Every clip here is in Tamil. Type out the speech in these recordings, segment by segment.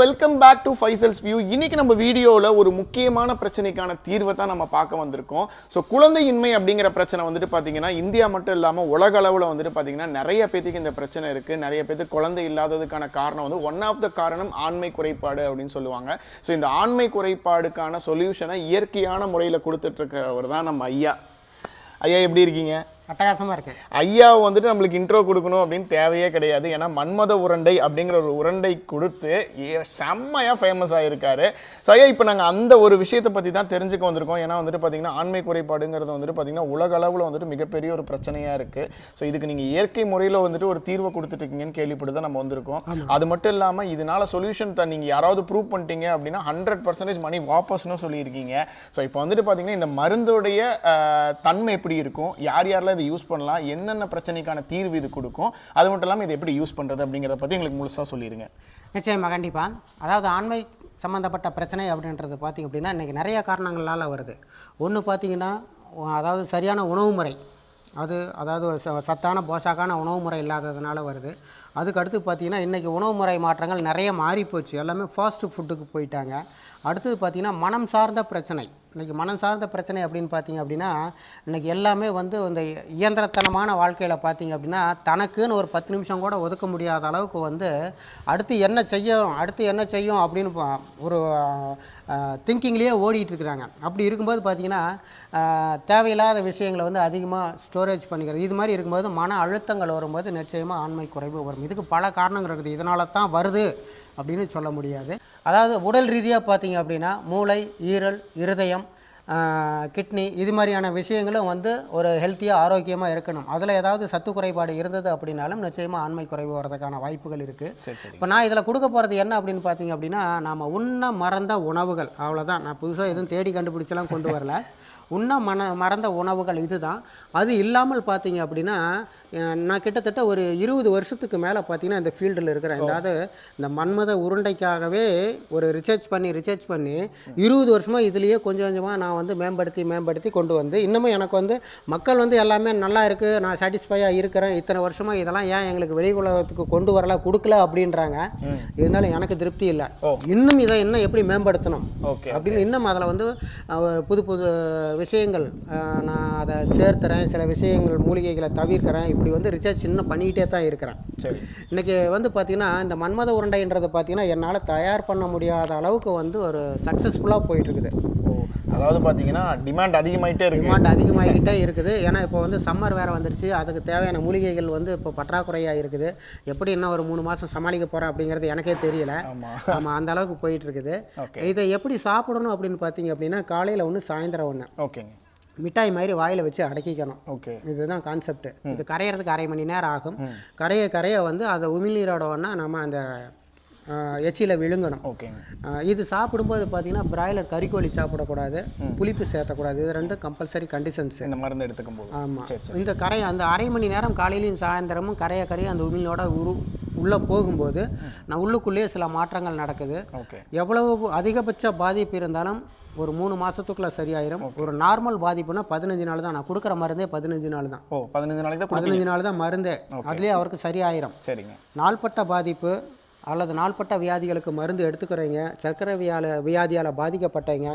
Welcome back to Faisal's view இன்னைக்கு நம்ம வீடியோவில் ஒரு முக்கியமான பிரச்சனைக்கான தீர்வை தான் நம்ம பார்க்க வந்திருக்கோம். ஸோ குழந்தையின்மை அப்படிங்கிற பிரச்சனை வந்துட்டு பார்த்தீங்கன்னா இந்தியா மட்டும் இல்லாமல் உலக அளவில் வந்துட்டு பார்த்தீங்கன்னா நிறைய பேத்துக்கு இந்த பிரச்சனை இருக்குது நிறைய பேத்துக்கு குழந்தை இல்லாததுக்கான காரணம் வந்து ஒன் ஆஃப் த காரணம் ஆண்மை குறைபாடு அப்படின்னு சொல்லுவாங்க. ஸோ இந்த ஆண்மை குறைபாடுக்கான சொல்யூஷனை இயற்கையான முறையில் கொடுத்துட்ருக்கிறவர் தான் நம்ம ஐயா. ஐயா எப்படி இருக்கீங்க? அட்டகாசமாக இருக்கு. ஐயா வந்துட்டு நம்மளுக்கு இன்ட்ரோ கொடுக்கணும் அப்படின்னு தேவையே கிடையாது. ஏன்னா மன்மத உருண்டை அப்படிங்கிற ஒரு உருண்டை கொடுத்து ஏ- செம்மையா ஃபேமஸ் ஆகிருக்காரு ஸோ ஐயா இப்போ நாங்கள் அந்த ஒரு விஷயத்தை பற்றி தான் தெரிஞ்சுக்க வந்திருக்கோம். ஏன்னா வந்துட்டு பார்த்தீங்கன்னா ஆண்மை குறைபாடுங்கிறது வந்துட்டு பார்த்தீங்கன்னா உலக அளவில் வந்துட்டு மிகப்பெரிய ஒரு பிரச்சனையாக இருக்குது ஸோ இதுக்கு நீங்கள் இயற்கை முறையில் வந்துட்டு ஒரு தீர்வை கொடுத்துட்ருக்கீங்கன்னு கேள்விப்பட்டு தான் நம்ம வந்திருக்கோம். அது மட்டும் இல்லாமல் இதனால சொல்யூஷன் தான் நீங்கள் யாராவது ப்ரூவ் பண்ணிட்டீங்க அப்படின்னா ஹண்ட்ரட் பர்சன்டேஜ் மணி வாபஸ்னு சொல்லியிருக்கீங்க. ஸோ இப்போ வந்துட்டு பார்த்தீங்கன்னா இந்த மருந்துடைய தன்மை எப்படி இருக்கும்? யார் யாரெல்லாம் இதை யூஸ் பண்ணலாம். என்னென்ன பிரச்சனைக்கான தீர்வு இது கொடுக்கும்? அது மட்டும் இல்லாமல் இதை எப்படி யூஸ் பண்ணுறது அப்படிங்கிறத பற்றி எங்களுக்கு முழுசாக சொல்லிடுங்க நிச்சயமாக கண்டிப்பாக அதாவது ஆண்மை சம்மந்தப்பட்ட பிரச்சனை அப்படின்றது பார்த்திங்க அப்படின்னா இன்றைக்கி நிறைய காரணங்களால் வருது. ஒன்று பார்த்தீங்கன்னா அதாவது சரியான உணவு முறை. அது அதாவது ச- சத்தான போஷாக்கான உணவு முறை இல்லாததுனால வருது. அதுக்கு அடுத்து பார்த்தீங்கன்னா இன்றைக்கி உணவு முறை மாற்றங்கள் நிறைய மாறிப்போச்சு. எல்லாமே ஃபாஸ்ட்டு ஃபுட்டுக்கு போயிட்டாங்க. அடுத்தது பார்த்திங்கன்னா மனம் சார்ந்த பிரச்சனை. இன்றைக்கி மனம் சார்ந்த பிரச்சனை அப்படின்னு பார்த்தீங்க அப்படின்னா இன்றைக்கி எல்லாமே வந்து இந்த இயந்திரத்தனமான வாழ்க்கையில் பார்த்தீங்க அப்படின்னா தனக்குன்னு ஒரு பத்து நிமிஷம் கூட ஒதுக்க முடியாத அளவுக்கு வந்து அடுத்து என்ன செய்யும் அடுத்து என்ன செய்யும் அப்படின்னு ஒரு திங்கிங்லேயே ஓடிட்டுருக்குறாங்க அப்படி இருக்கும்போது பார்த்திங்கன்னா தேவையில்லாத விஷயங்களை வந்து அதிகமாக ஸ்டோரேஜ் பண்ணிக்கிறது. இது மாதிரி இருக்கும்போது மன அழுத்தங்கள் வரும்போது நிச்சயமாக ஆண்மை குறைவு வரும். இதுக்கு பல காரணங்கள் இருக்குது. இதனால தான் வருது அப்படின்னு சொல்ல முடியாது. அதாவது உடல் ரீதியாக பார்த்தீங்க அப்படின்னா மூளை ஈரல் இருதயம் கிட்னி இது மாதிரியான விஷயங்களும் வந்து ஒரு ஹெல்த்தியாக ஆரோக்கியமாக இருக்கணும். அதில் ஏதாவது சத்து குறைபாடு இருந்தது அப்படின்னாலும் நிச்சயமாக ஆண்மை குறைவு வரதுக்கான வாய்ப்புகள் இருக்குது இப்போ நான் இதில் கொடுக்க போகிறது என்ன அப்படின்னு பார்த்தீங்க அப்படின்னா நாம் உண்ண மறந்த உணவுகள். அவ்வளோதான் நான் புதுசாக எதுவும் தேடி கண்டுபிடிச்செல்லாம் கொண்டு வரல. உண்ண மன மறந்த உணவுகள் இதுதான். அது இல்லாமல் பார்த்தீங்க அப்படின்னா நான் கிட்டத்தட்ட ஒரு இருபது வருஷத்துக்கு மேலே பார்த்தீங்கன்னா இந்த ஃபீல்டில் இருக்கிறேன். அதாவது இந்த மன்மத உருண்டைக்காகவே ஒரு ரிசர்ச் பண்ணி ரிசர்ச் பண்ணி இருபது வருஷமாக இதுலேயே கொஞ்சம் கொஞ்சமாக நான் வந்து மேம்படுத்தி மேம்படுத்தி கொண்டு வந்து இன்னமும் எனக்கு வந்து மக்கள் வந்து எல்லாமே நல்லா இருக்குது நான் சாட்டிஸ்ஃபையாக இருக்கிறேன் இத்தனை வருஷமாக இதெல்லாம் ஏன் எங்களுக்கு வெளி உலகத்துக்கு கொண்டு வரல கொடுக்கல அப்படின்றாங்க. இருந்தாலும் எனக்கு திருப்தி இல்லை. இன்னும் இதை இன்னும் எப்படி மேம்படுத்தணும்? ஓகே அப்படின்னு இன்னும் அதில் வந்து புது புது விஷயங்கள் நான் அதை சேர்த்துறேன் சில விஷயங்கள் மூலிகைகளை தவிர்க்கிறேன். இப்படி வந்து ரிசர்ச் இன்னும் பண்ணிக்கிட்டே தான் இருக்கிறேன். சரி. இன்றைக்கி வந்து பார்த்திங்கன்னா இந்த மன்மத உருண்டைன்றது பார்த்திங்கன்னா என்னால் தயார் பண்ண முடியாத அளவுக்கு வந்து ஒரு சக்ஸஸ்ஃபுல்லாக போயிட்டுருக்குது அதாவது பார்த்தீங்கன்னா டிமாண்ட் அதிகமாயிட்டே இருக்கு. டிமாண்ட் அதிகமாகிக்கிட்டே இருக்குது. ஏன்னா இப்போ வந்து சம்மர் வேறு வந்துருச்சு. அதுக்கு தேவையான மூலிகைகள் வந்து இப்போ பற்றாக்குறையாக இருக்குது. எப்படி இன்னும் ஒரு மூணு மாதம் சமாளிக்க போகிறேன் அப்படிங்கிறது எனக்கே தெரியல. ஆமா. ஆமாம் அந்த அளவுக்கு போயிட்டு இருக்குது. இதை எப்படி சாப்பிடணும் அப்படின்னு பார்த்தீங்க அப்படின்னா காலையில் ஒன்று சாயந்தரம் ஒன்று ஓகேங்க மிட்டாய் மாதிரி வாயில் வச்சு அடக்கிக்கணும். ஓகே இதுதான் கான்செப்ட் இது கரையிறதுக்கு அரை மணி நேரம் ஆகும். கரைய கரைய வந்து அந்த உமிழ்நீரோட ஒன்றா நம்ம அந்த எச்சியில் விழுங்கணும். ஓகேங்க ஆஹ் இது சாப்பிடும்போது பார்த்தீங்கன்னா பிராய்லர் கறிக்கோழி சாப்பிடக்கூடாது புளிப்பு சேர்த்தக்கூடாது. இது ரெண்டும் கம்பல்சரி கண்டிஷன்ஸு இந்த மருந்து எடுத்துக்கும் போது ஆமாம் இந்த கரை அந்த அரை மணி நேரம் காலையிலையும் சாயந்தரமும் கரைய கரைய அந்த உமிழோட உரு உள்ளே போகும்போது நான் உள்ளுக்குள்ளேயே சில மாற்றங்கள் நடக்குது. ஓகே எவ்வளவு அதிகபட்ச பாதிப்பு இருந்தாலும் ஒரு மூணு மாதத்துக்குள்ளே சரியாயிரும். ஒரு நார்மல் பாதிப்புனா பதினஞ்சு நாள் தான். நான் கொடுக்குற மருந்தே பதினஞ்சு நாள் தான். ஓ பதினஞ்சு நாளைக்கு தான் பதினஞ்சு நாள் தான் மருந்தே. அதுலேயே அவருக்கு சரியாயிரும். சரிங்க. நாள்பட்ட பாதிப்பு அல்லது நாள்பட்ட வியாதிகளுக்கு மருந்து எடுத்துக்கிறவங்க சர்க்கரை வியால வியாதியால் பாதிக்கப்பட்டவங்க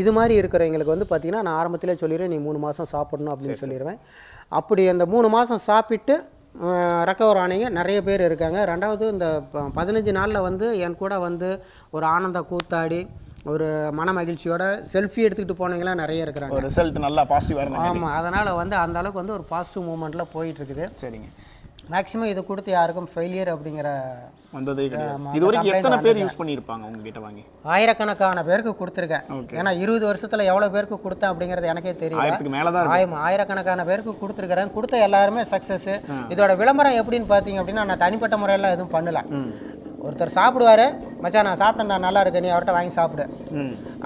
இது மாதிரி இருக்கிறவங்களுக்கு வந்து பார்த்திங்கன்னா நான் ஆரம்பத்திலே சொல்லிடுறேன் நீ மூணு மாதம் சாப்பிடணும் அப்படின்னு சொல்லிடுவேன். அப்படி அந்த மூணு மாதம் சாப்பிட்டு ரெக்கவர் ஆனவங்க நிறைய பேர் இருக்காங்க. ரெண்டாவது இந்த பதினஞ்சு நாளில் வந்து என் கூட வந்து ஒரு ஆனந்த கூத்தாடி ஒரு மன மகிழ்ச்சியோட செல்ஃபி எடுத்துக்கிட்டு போனவங்களாம் நிறைய இருக்கிறாங்க. ரிசல்ட் நல்லா பாசிட்டிவாக இருந்தாங்க. ஆமாம் அதனால் வந்து அந்த அளவுக்கு வந்து ஒரு பாசிட்டிவ் மூமெண்ட்டில் போயிட்டு இருக்குது. சரிங்க. மேக்ஸிமம் இது கொடுத்து யாருக்கும் ஃபெயிலியர் அப்படிங்கிற வந்ததே கிடையாது. இது வரைக்கும் எத்தனை பேர் யூஸ் பண்ணியிருப்பாங்க உங்ககிட்ட வாங்கி? ஆயிரக்கணக்கான பேருக்கு கொடுத்துருக்கேன். ஏன்னா இருபது வருஷத்துல எவ்வளோ பேருக்கு கொடுத்தேன் அப்படிங்கிறது எனக்கே தெரியல. ஆயிரத்துக்கு மேலே தான் ஆயிரம் ஆயிரக்கணக்கான பேருக்கு கொடுத்துருக்கிறேன். கொடுத்த எல்லாருமே சக்ஸஸ் இதோட விளம்பரம் எப்படின்னு பார்த்தீங்க அப்படின்னா நான் தனிப்பட்ட முறையில் எதுவும் பண்ணல. ஒருத்தர் சாப்பிடுவாரு மச்சான் நான் சாப்பிட்டேன் நான் நல்லா இருக்கு நீ அவர்கிட்ட வாங்கி சாப்பிடு.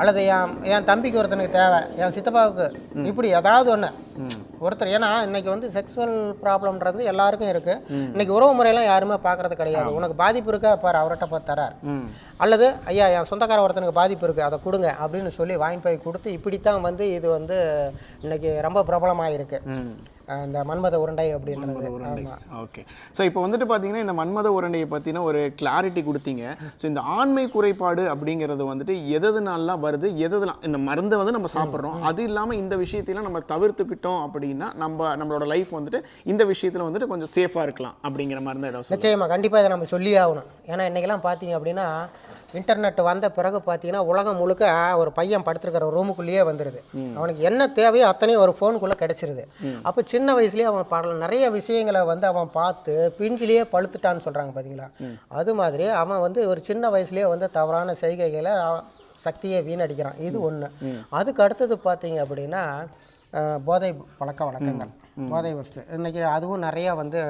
அல்லது என் என் தம்பிக்கு ஒருத்தனுக்கு தேவை என் சித்தப்பாவுக்கு இப்படி ஏதாவது ஒன்று ஒருத்தர் ஏன்னா இன்னைக்கு வந்து செக்ஸுவல் ப்ராப்ளம்ன்றது எல்லாருக்கும் இருக்கு. இன்னைக்கு உறவு முறையெல்லாம் யாருமே பார்க்கறது கிடையாது. உனக்கு பாதிப்பு இருக்கா? பாரு அவர்கிட்ட போய் தரார். அல்லது ஐயா என் சொந்தக்கார ஒருத்தனுக்கு பாதிப்பு இருக்குது அதை கொடுங்க அப்படின்னு சொல்லி வாங்கி போய் கொடுத்து இப்படித்தான் வந்து இது வந்து இன்னைக்கு ரொம்ப பிரபலமாக இருக்கு ம். அஹ், இந்த மன்மத உருண்டை அப்படின்றது. ஓகே. ஸோ இப்போ வந்துட்டு பார்த்தீங்கன்னா இந்த மன்மத உரண்டையை பற்றின ஒரு கிளாரிட்டி கொடுத்தீங்க. ஸோ இந்த ஆண்மை குறைபாடு அப்படிங்கிறது வந்துட்டு எதனாலாம் வருது? எதெல்லாம் இந்த மருந்தை வந்து நம்ம சாப்பிட்றோம். அது இல்லாமல் இந்த விஷயத்தையும் நம்ம தவிர்த்துக்கிட்டோம் அப்படின்னா நம்ம நம்மளோட லைஃப் வந்துட்டு இந்த விஷயத்தில் வந்துட்டு கொஞ்சம் சேஃபாக இருக்கலாம் அப்படிங்கிற மாதிரி தான் ஏதாவது. நிச்சயமாக கண்டிப்பாக இதை நம்ம சொல்லியே ஆகணும். ஏன்னா இன்றைக்கெல்லாம் பார்த்தீங்க அப்படின்னா இன்டர்நெட் வந்த பிறகு பார்த்தீங்கன்னா உலகம் முழுக்க ஒரு பையன் படுத்திருக்கிற ரூமுக்குள்ளேயே வந்துடுது அவனுக்கு என்ன தேவையோ அத்தனையும் ஒரு ஃபோனுக்குள்ளே கிடச்சிருது. அப்போ சின்ன வயசுலேயே அவன் பல நிறைய விஷயங்களை வந்து அவன் பார்த்து பிஞ்சிலேயே பழுத்துட்டான்னு சொல்கிறாங்க பார்த்தீங்களா அது மாதிரி அவன் வந்து ஒரு சின்ன வயசுலேயே வந்து தவறான செய்கைகளை சக்தியை வீணடிக்கிறான். இது ஒன்று அதுக்கு அடுத்தது பார்த்தீங்க அப்படின்னா போதை பழக்க வழக்கங்கள். போதை வஸ்து. இன்றைக்கி அதுவும் நிறையா வந்து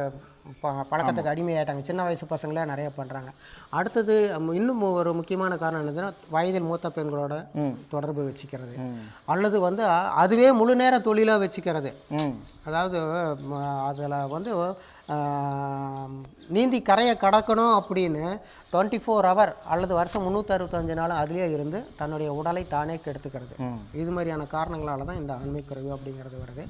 பழக்கத்துக்கு அடிமையாயிட்டாங்க. சின்ன வயசு பசங்களே நிறைய பண்ணுறாங்க அடுத்தது இன்னும் ஒரு முக்கியமான காரணம் என்னதுன்னா வயதில் மூத்த பெண்களோட தொடர்பு வச்சுக்கிறது. அல்லது வந்து அதுவே முழு நேர தொழிலாக வச்சுக்கிறது. அதாவது அதில் வந்து நீந்தி கரையை கடக்கணும் அப்படின்னு டுவெண்ட்டி ஃபோர் ஹவர் அல்லது வருஷம் முந்நூற்றறுபத்தஞ்சு நாள் அதுலேயே இருந்து தன்னுடைய உடலை தானே கெடுத்துக்கிறது. இது மாதிரியான காரணங்களால தான் இந்த ஆண்மை குறைவு அப்படிங்கிறது வருது.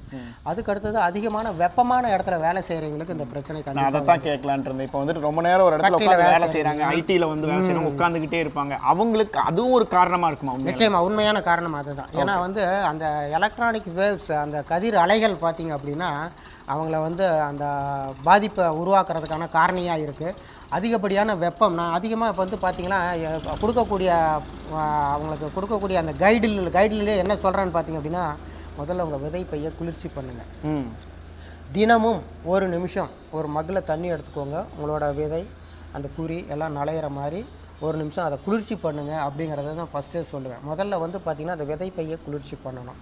அதுக்கு அடுத்தது அதிகமான வெப்பமான இடத்துல வேலை செய்கிறவங்களுக்கு இந்த பிரச்சனை நான் அதை தான் கேட்கலான்ட்டு இருந்தேன். இப்போ வந்துட்டு ரொம்ப நேரம் ஒரு இடத்துல உட்காந்து வேலை செய்கிறாங்க ஐடியில் வந்து வேலை செய்கிறவங்க உட்காந்துக்கிட்டே இருப்பாங்க. அவங்களுக்கு அதுவும் ஒரு காரணமாக இருக்குமா? நிச்சயமா உண்மையான காரணம் அதுதான். ஏன்னா வந்து அந்த எலக்ட்ரானிக் வேவ்ஸ் அந்த கதிர் அலைகள் பார்த்தீங்க அப்படின்னா அவங்கள வந்து அந்த பாதிப்பை உருவாக்குறதுக்கான காரணியாக இருக்குது அதிகப்படியான வெப்பம் நான் அதிகமாக இப்போ வந்து பார்த்தீங்கன்னா கொடுக்கக்கூடிய அவங்களுக்கு கொடுக்கக்கூடிய அந்த கைடில் கைடிலே என்ன சொல்கிறேன்னு பார்த்தீங்க அப்படின்னா முதல்ல உங்கள் விதை பையை குளிர்ச்சி பண்ணுங்கள் ம். தினமும் ஒரு நிமிஷம் ஒரு மக்கில் தண்ணி எடுத்துக்கோங்க. உங்களோட விதை அந்த குறி எல்லாம் நலையிற மாதிரி ஒரு நிமிஷம் அதை குளிர்ச்சி பண்ணுங்க அப்படிங்கிறத தான் ஃபஸ்ட்டே சொல்லுவேன். முதல்ல வந்து பார்த்திங்கன்னா அந்த விதை பையை குளிர்ச்சி பண்ணணும்.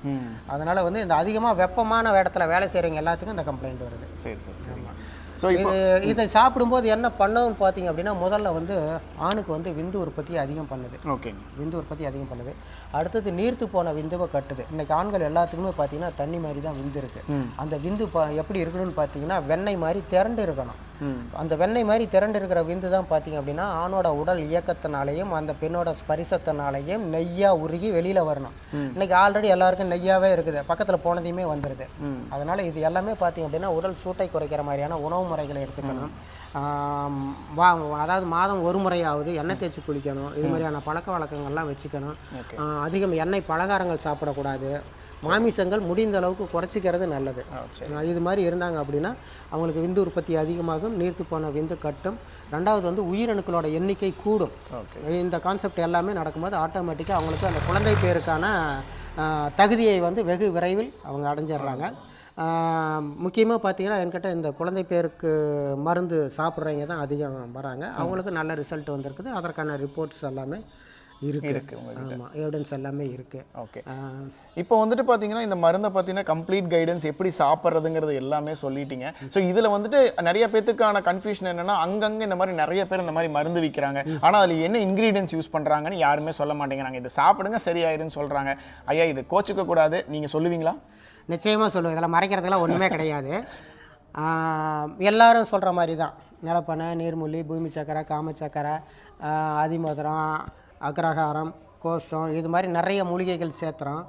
அதனால் வந்து இந்த அதிகமாக வெப்பமான இடத்துல வேலை செய்கிறவங்க எல்லாத்துக்கும் இந்த கம்ப்ளைண்ட் வருது. சரி சரி சரி. ஸோ இது இதை சாப்பிடும்போது என்ன பண்ணணும்னு பார்த்தீங்க அப்படின்னா முதல்ல வந்து ஆணுக்கு வந்து விந்து உற்பத்தி அதிகம் பண்ணுது. ஓகேங்க விந்து உற்பத்தி அதிகம் பண்ணுது. அடுத்தது நீர்த்து போன விந்துவை கட்டுது. இன்னைக்கு ஆண்கள் எல்லாத்துக்குமே பார்த்தீங்கன்னா தண்ணி மாதிரி தான் விந்து இருக்குது அந்த விந்து பா எப்படி இருக்கணும்னு பார்த்தீங்கன்னா வெண்ணெய் மாதிரி திரண்டு இருக்கணும். அந்த வெண்ணெய் மாதிரி திரண்டு இருக்கிற விந்து தான் பார்த்தீங்க அப்படின்னா ஆணோட உடல் இயக்கத்தினாலேயும் அந்த பெண்ணோட ஸ்பரிசத்தினாலேயும் நெய்யாக உருகி வெளியில் வரணும். இன்னைக்கு ஆல்ரெடி எல்லாருக்கும் நெய்யாவே இருக்குது. பக்கத்தில் போனதையுமே வந்துடுது அதனால் இது எல்லாமே பார்த்தீங்க அப்படின்னா உடல் சூட்டை குறைக்கிற மாதிரியான உணவு முறைகளை எடுத்துக்கணும். வா அதாவது மாதம் ஒரு முறையாவது எண்ணெய் தேய்ச்சி குளிக்கணும். இது மாதிரியான பழக்க வழக்கங்கள்லாம் வச்சுக்கணும். அதிகம் எண்ணெய் பலகாரங்கள் சாப்பிடக்கூடாது. மாமிசங்கள் முடிந்த அளவுக்கு குறைச்சிக்கிறது நல்லது. இது மாதிரி இருந்தாங்க அப்படின்னா அவங்களுக்கு விந்து உற்பத்தி அதிகமாகும் நீர்த்து போன விந்து கட்டும். ரெண்டாவது வந்து உயிரணுக்களோட எண்ணிக்கை கூடும். இந்த கான்செப்ட் எல்லாமே நடக்கும்போது ஆட்டோமேட்டிக்காக அவங்களுக்கு அந்த குழந்தை பேருக்கான தகுதியை வந்து வெகு விரைவில் அவங்க அடைஞ்சிடுறாங்க. முக்கியமாக பார்த்தீங்கன்னா என்கிட்ட இந்த குழந்தை பேருக்கு மருந்து சாப்பிட்றவங்க தான் அதிகம் வராங்க. அவங்களுக்கு நல்ல ரிசல்ட் வந்திருக்குது. அதற்கான ரிப்போர்ட்ஸ் எல்லாமே இருக்கு. ஆமாம் எவிடன்ஸ் எல்லாமே இருக்குது ஓகே. இப்போ வந்துட்டு பார்த்தீங்கன்னா இந்த மருந்தை பார்த்தீங்கன்னா கம்ப்ளீட் கைடன்ஸ் எப்படி சாப்பிட்றதுங்கிறது எல்லாமே சொல்லிட்டீங்க. ஸோ இதில் வந்துட்டு நிறைய பேத்துக்கான கன்ஃபியூஷன் என்னன்னா அங்கங்கே இந்த மாதிரி நிறைய பேர் இந்த மாதிரி மருந்து விற்கிறாங்க ஆனால் அதில் என்ன இன்க்ரீடியன்ஸ் யூஸ் பண்ணுறாங்கன்னு யாருமே சொல்ல மாட்டேங்கிறாங்க. இதை சாப்பிடுங்க சரியாயிருன்னு சொல்கிறாங்க ஐயா இது கோச்சுக்க கூடாது. நீங்கள் சொல்லுவீங்களா? நிச்சயமாக சொல்லுவேன். இதில் மறைக்கிறதுலாம் ஒன்றுமே கிடையாது. எல்லாரும் சொல்கிற மாதிரி தான். நிலப்பனை நீர்மூலி பூமி சக்கரை காம சக்கரை அதிமதுரம் அக்ரஹாரம் கோஷ்டம் இது மாதிரி நிறைய மூலிகைகள் சேர்த்துறோம்.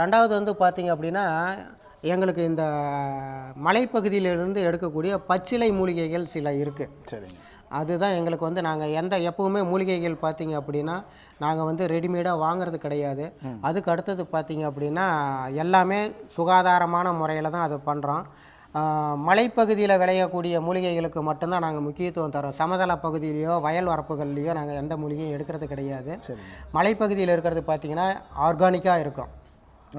ரெண்டாவது வந்து பார்த்தீங்க அப்படின்னா எங்களுக்கு இந்த மலைப்பகுதியிலிருந்து எடுக்கக்கூடிய பச்சிலை மூலிகைகள் சில இருக்குது சரிங்க. அதுதான் எங்களுக்கு வந்து நாங்கள் எந்த எப்பவுமே மூலிகைகள் பார்த்தீங்க அப்படின்னா நாங்கள் வந்து ரெடிமேடாக வாங்குறது கிடையாது. அதுக்கு அடுத்தது பார்த்தீங்க அப்படின்னா எல்லாமே சுகாதாரமான முறையில் தான் அதை பண்ணுறோம் மலைப்பகுதியில் விளையக்கூடிய மூலிகைகளுக்கு மட்டும்தான் நாங்கள் முக்கியத்துவம் தரோம் சமதள பகுதியிலையோ வயல் வரப்புகள்லையோ நாங்கள் எந்த மூலிகையும் எடுக்கிறது கிடையாது. மலைப்பகுதியில் இருக்கிறது பார்த்தீங்கன்னா ஆர்கானிக்காக இருக்கும்.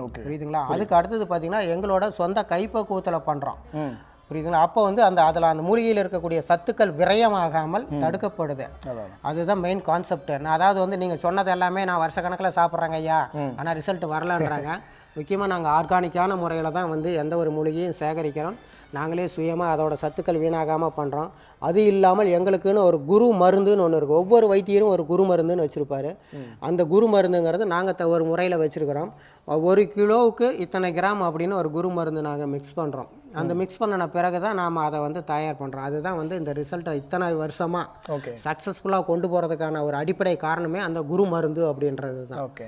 ஓகே. புரியுதுங்களா? அதுக்கு அடுத்தது பார்த்தீங்கன்னா எங்களோட சொந்த கைப்பக்குவத்தில் பண்ணுறோம் புரியுதுங்களா? அப்போ வந்து அந்த அதில் அந்த மூலிகையில் இருக்கக்கூடிய சத்துக்கள் விரயமாகாமல் தடுக்கப்படுது. அதுதான் மெயின் கான்செப்ட் நான் அதாவது வந்து நீங்கள் சொன்னது எல்லாமே நான் வருஷக்கணக்கில் சாப்பிட்றேங்க ஐயா. ஆனால் ரிசல்ட் வரலன்றாங்க. முக்கியமாக நாங்கள் ஆர்கானிக்கான முறையில் தான் வந்து எந்த ஒரு மூலிகையும் சேகரிக்கிறோம். நாங்களே சுயமாக அதோட சத்துக்கள் வீணாகாமல் பண்ணுறோம் அது இல்லாமல் எங்களுக்குன்னு ஒரு குரு மருந்துன்னு ஒன்று இருக்குது ஒவ்வொரு வைத்தியரும் ஒரு குரு மருந்துன்னு வச்சுருப்பாரு. அந்த குரு மருந்துங்கிறது நாங்கள் த ஒரு முறையில் வச்சுருக்கிறோம். ஒரு கிலோவுக்கு இத்தனை கிராம் அப்படின்னு ஒரு குரு மருந்து நாங்கள் மிக்ஸ் பண்ணுறோம் அந்த மிக்ஸ் பண்ணின பிறகு தான் நாம் அதை வந்து தயார் பண்ணுறோம் அதுதான் வந்து இந்த ரிசல்ட்டை இத்தனை வருஷமாக ஓகே சக்ஸஸ்ஃபுல்லாக கொண்டு போகிறதுக்கான ஒரு அடிப்படை காரணமே அந்த குரு மருந்து அப்படின்றது தான் ஓகே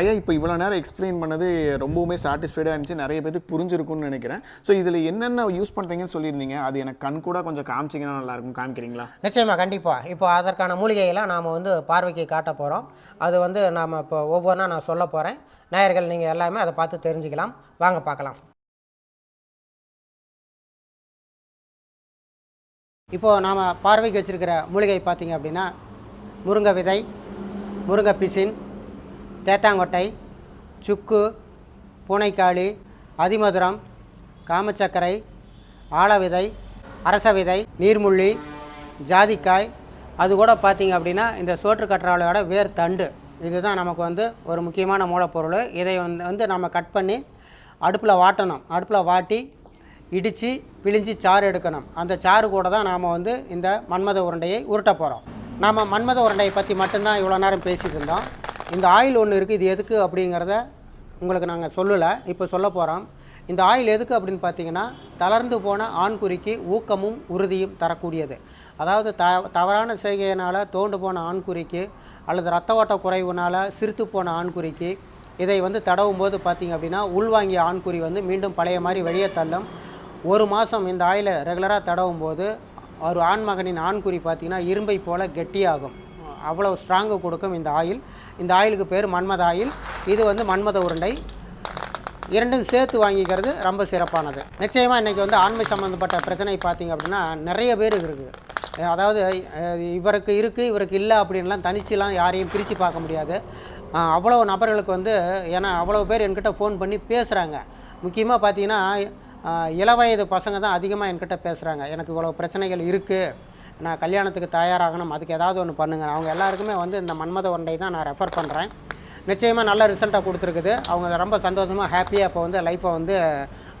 ஐயா இப்போ இவ்வளோ நேரம் எக்ஸ்பிளைன் பண்ணது ரொம்பவுமே சாட்டிஸ்ஃபைடாக இருந்துச்சு. நிறைய பேருக்கு புரிஞ்சிருக்கும்னு நினைக்கிறேன். ஸோ இதில் என்னென்ன யூஸ் பண்ணுறீங்கன்னு சொல்லியிருந்தீங்க? அது எனக்கு கண் கூட கொஞ்சம் காமிச்சிங்கன்னா நல்லாயிருக்கும் காமிக்கிறீங்களா? நிச்சயமாக கண்டிப்பாக இப்போ அதற்கான மூலிகையெல்லாம் நாம் வந்து பார்வைக்கு காட்ட போகிறோம் அது வந்து நாம் இப்போ ஒவ்வொன்றா நான் சொல்ல போகிறேன் நேயர்கள் நீங்கள் எல்லாமே அதை பார்த்து தெரிஞ்சுக்கலாம். வாங்க பார்க்கலாம். இப்போது நாம் பார்வைக்கு வச்சுருக்கிற மூலிகை பார்த்திங்க அப்படின்னா முருங்கை விதை முருங்கை பிசின் தேத்தாங்கொட்டை சுக்கு பூனைக்காளி அதிமதுரம் காமச்சக்கரை ஆலவிதை அரச விதை நீர்முள்ளி ஜாதிக்காய். அது கூட பார்த்திங்க அப்படின்னா இந்த சோற்று கற்றாழையோட வேர் தண்டு. இதுதான் நமக்கு வந்து ஒரு முக்கியமான மூலப்பொருள். இதை வந்து வந்து நம்ம கட் பண்ணி அடுப்பில் வாட்டணும். அடுப்பில் வாட்டி இடித்து பிழிஞ்சு சாறு எடுக்கணும். அந்த சாறு கூட தான் நாம் வந்து இந்த மன்மத உருண்டையை உருட்ட போகிறோம் நாம் மன்மத உருண்டையை பற்றி மட்டும்தான் இவ்வளோ நேரம் பேசிகிட்டு இருந்தோம். இந்த ஆயில் ஒன்று இருக்குது இது எதுக்கு அப்படிங்கிறத உங்களுக்கு நாங்கள் சொல்லலை. இப்போ சொல்ல போகிறோம் இந்த ஆயில் எதுக்கு அப்படின்னு பார்த்தீங்கன்னா தளர்ந்து போன ஆண்குறிக்கு ஊக்கமும் உறுதியும் தரக்கூடியது. அதாவது த தவறான செய்கையினால் தோண்டு போன ஆண்குறிக்கு அல்லது ரத்த ஓட்ட குறைவுனால் சிரித்து போன ஆண்குறிக்கு இதை வந்து தடவும் போது பார்த்தீங்க அப்படின்னா உள்வாங்கிய ஆண்குறி வந்து மீண்டும் பழைய மாதிரி வெளியே தள்ளும். ஒரு மாதம் இந்த ஆயிலை ரெகுலராக தடவும் போது ஒரு ஆண்மகனின் ஆண்குறி பார்த்தீங்கன்னா இரும்பை போல கெட்டியாகும். அவ்வளோ ஸ்ட்ராங்கு கொடுக்கும் இந்த ஆயில். இந்த ஆயிலுக்கு பேர் மன்மத ஆயில். இது வந்து மன்மத உருண்டை. இரண்டும் சேர்த்து வாங்கிக்கிறது ரொம்ப சிறப்பானது. நிச்சயமாக இன்றைக்கி வந்து ஆண்மை சம்மந்தப்பட்ட பிரச்சனை பார்த்திங்க அப்படின்னா நிறைய பேருக்கு இருக்குது அதாவது இவருக்கு இருக்குது இவருக்கு இல்லை அப்படின்லாம் தனிச்சுலாம் யாரையும் பிரித்து பார்க்க முடியாது. அவ்வளோ நபர்களுக்கு வந்து ஏன்னா அவ்வளோ பேர் என்கிட்ட ஃபோன் பண்ணி பேசுகிறாங்க முக்கியமாக பார்த்தீங்கன்னா இளவயது பசங்க தான் அதிகமாக என்கிட்ட பேசுகிறாங்க எனக்கு இவ்வளோ பிரச்சனைகள் இருக்குது நான் கல்யாணத்துக்கு தயாராகணும். அதுக்கு ஏதாவது ஒன்று பண்ணுங்க. அவங்க எல்லாருக்குமே வந்து இந்த மன்மத ஒன்றை தான் நான் ரெஃபர் பண்ணுறேன் நிச்சயமாக நல்ல ரிசல்ட்டாக கொடுத்துருக்குது. அவங்க ரொம்ப சந்தோஷமாக ஹாப்பியாக இப்போ வந்து லைஃப்பை வந்து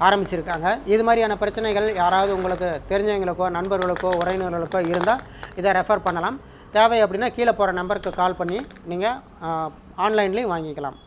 ஆரம்பிச்சிருக்காங்க. இது மாதிரியான பிரச்சனைகள் யாராவது உங்களுக்கு தெரிஞ்சவங்களுக்கோ நண்பர்களுக்கோ உறவினர்களுக்கோ இருந்தால் இதை ரெஃபர் பண்ணலாம். தேவை அப்படின்னா கீழே போகிற நம்பருக்கு கால் பண்ணி நீங்கள் ஆன்லைன்லேயும் வாங்கிக்கலாம்.